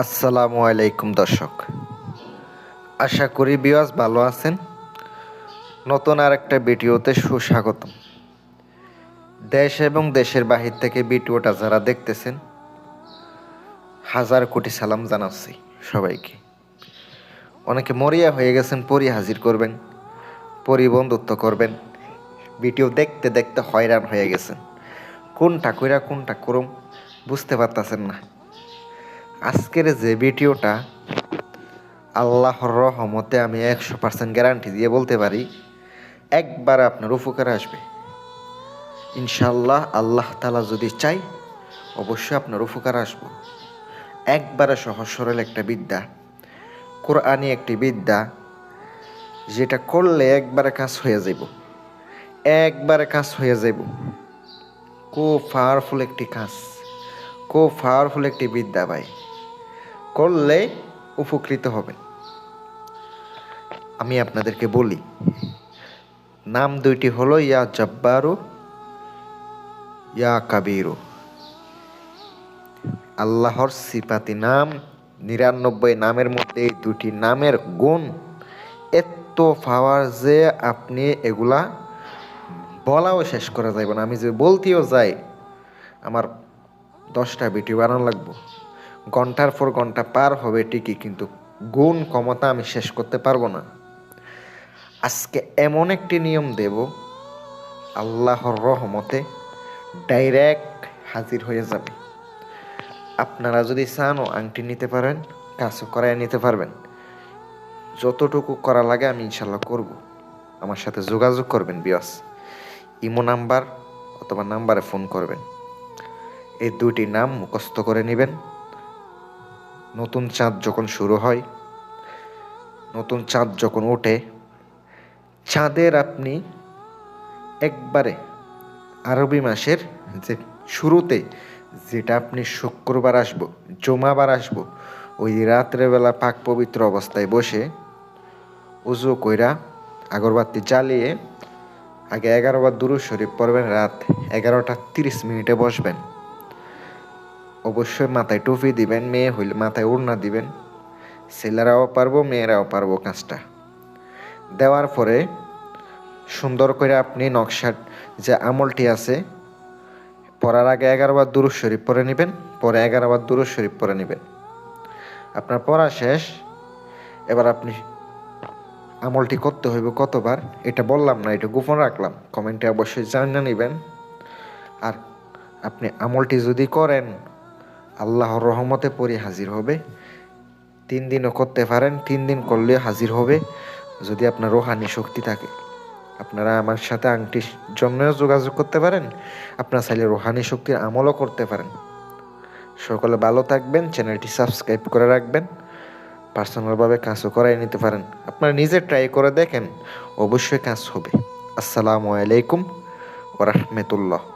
আসসালামু আলাইকুম, দর্শক। আশা করি বিওয়াজ ভালো আছেন। নতুন আর একটা ভিডিওতে সুস্বাগতম। দেশ এবং দেশের বাহির থেকে ভিডিওটা যারা দেখতেছেন, হাজার কোটি সালাম জানাচ্ছি সবাইকে। অনেকে মরিয়া হয়ে গেছেন, পরি হাজির করবেন, পরি বন্ধুত্ব করবেন। ভিডিও দেখতে দেখতে হয়রান হয়ে গেছেন। কোনটা কইরা কোনটা করুম বুঝতে পারতাছেন না। আজকের যে ভিডিওটা আল্লাহর রহমতে আমি একশো পার্সেন্ট গ্যারান্টি দিয়ে বলতে পারি, একবার আপনার উপকার আসবে। ইনশাল্লাহ আল্লাহ তালা যদি চাই অবশ্যই আপনার উপকার আসব। একবারে সহজ সরল একটা বিদ্যা কোরআনি একটি বিদ্যা, যেটা করলে একবারে কাজ হয়ে যাব। একবারে কাজ হয়ে যাব। খুব পাওয়ারফুল একটি কাজ, খুব পাওয়ারফুল একটি বিদ্যা ভাই। করলে উপকৃত হবেন। আমি আপনাদেরকে বলি, নাম দুইটি হলো ইয়া জব্বারু, ইয়া কাবিরু। আল্লাহর সিপাতি নাম, নিরানব্বই নামের মধ্যে এই দুটি নামের গুণ এত পাওয়ার যে আপনি এগুলা বলাও শেষ করা যাবে না। আমি যে বলতেও যাই, আমার দশটা ভিডিও বানানো লাগবো। ঘণ্টার পর ঘণ্টা পার হবে ঠিকই, কিন্তু গুণ ক্ষমতা আমি শেষ করতে পারব না। আজকে এমন একটি নিয়ম দেব, আল্লাহর রহমতে ডাইরেক্ট হাজির হয়ে যাবে। আপনারা যদি চানও আংটি নিতে পারেন, কাজও করায় নিতে পারবেন। যতটুকু করা লাগে আমি ইনশাল্লাহ করব। আমার সাথে যোগাযোগ করবেন, বিয়াস। ইমো নাম্বার অথবা নাম্বারে ফোন করবেন। এই দুটি নাম মুখস্থ করে নেবেন। নতুন চাঁদ যখন শুরু হয়, নতুন চাঁদ যখন ওঠে, চাঁদের আপনি একবারে আরবি মাসের যে শুরুতে যেটা আপনি শুক্রবার আসব, জমাবার আসব, ওই রাত্রেবেলা পাক পবিত্র অবস্থায় বসে উজু কইরা আগরবাতি জ্বালিয়ে আগে এগারো এগারোবার দুরু শরীফ পড়বেন, রাত এগারোটা তিরিশ মিনিটে বসবেন। অবশ্যই মাথায় টুপি দিবেন, মেয়ে হইলে মাথায় ওড়না দিবেন। ছেলেরাও পারব, মেয়েরাও পারব কাজটা। দেওয়ার পরে সুন্দর করে আপনি নকশার যে আমলটি আছে, পড়ার আগে এগারোবার দুরুজ শরীফ পরে নেবেন, পরে এগারোবার দুরুজ শরীফ পরে নেবেন। আপনার পড়া শেষ, এবার আপনি আমলটি করতে হইব কতবার, এটা বললাম না, এটা গোপন রাখলাম, কমেন্টে অবশ্যই জানিয়ে নেবেন। আর আপনি আমলটি যদি করেন আল্লাহর রহমতে পরে হাজির হবে। তিন দিনও করতে পারেন, তিন দিন করলে হাজির হবে, যদি আপনার রোহানি শক্তি থাকে। আপনারা আমার সাথে আংটির জন্যও যোগাযোগ করতে পারেন, আপনার চাইলে রোহানি শক্তির আমলও করতে পারেন। সকলে ভালো থাকবেন, চ্যানেলটি সাবস্ক্রাইব করে রাখবেন, পার্সোনালভাবে কাজও করাই নিতে পারেন। আপনারা নিজে ট্রাই করে দেখেন, অবশ্যই কাজ হবে। আসসালামু আলাইকুম ওরহমতুল্লাহ